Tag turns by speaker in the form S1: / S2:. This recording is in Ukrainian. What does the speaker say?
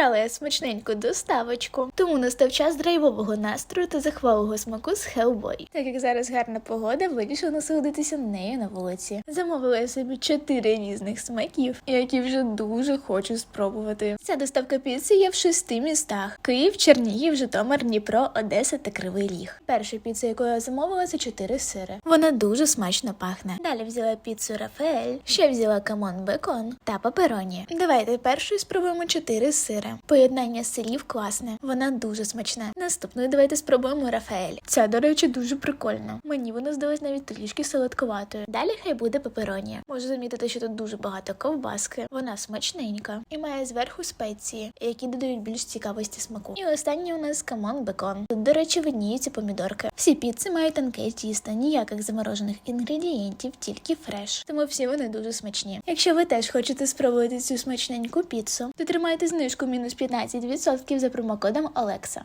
S1: Обрала я смачненьку доставочку, тому настав час драйвового настрою та захвалого смаку з Hellboy. Так як зараз гарна погода, вирішила насолодитися нею на вулиці. Замовила я собі чотири різних смаків, які вже дуже хочу спробувати. Ця доставка піци є в шести містах: Київ, Чернігів, Житомир, Дніпро, Одеса та Кривий Ріг. Перша піца, яку я замовила, це чотири сири. Вона дуже смачно пахне. Далі взяла піцу Рафаель, ще взяла камон бекон та папероні. Давайте першою спробуємо чотири сири. Поєднання сирів класне, вона дуже смачна. Наступною давайте спробуємо Рафаель. Ця, до речі, дуже прикольна. Мені вона здалась навіть трішки солодкуватою. Далі хай буде пепероні. Можу замітити, що тут дуже багато ковбаски. Вона смачненька і має зверху спеції, які додають більш цікавості смаку. І останнє у нас камон бекон. Тут, до речі, видніються помідорки. Всі піци мають тонке тісто, ніяких заморожених інгредієнтів, тільки фреш. Тому всі вони дуже смачні. Якщо ви теж хочете спробувати цю смачненьку піцу, то тримайте знижку мінус 15% за промокодом Олекса.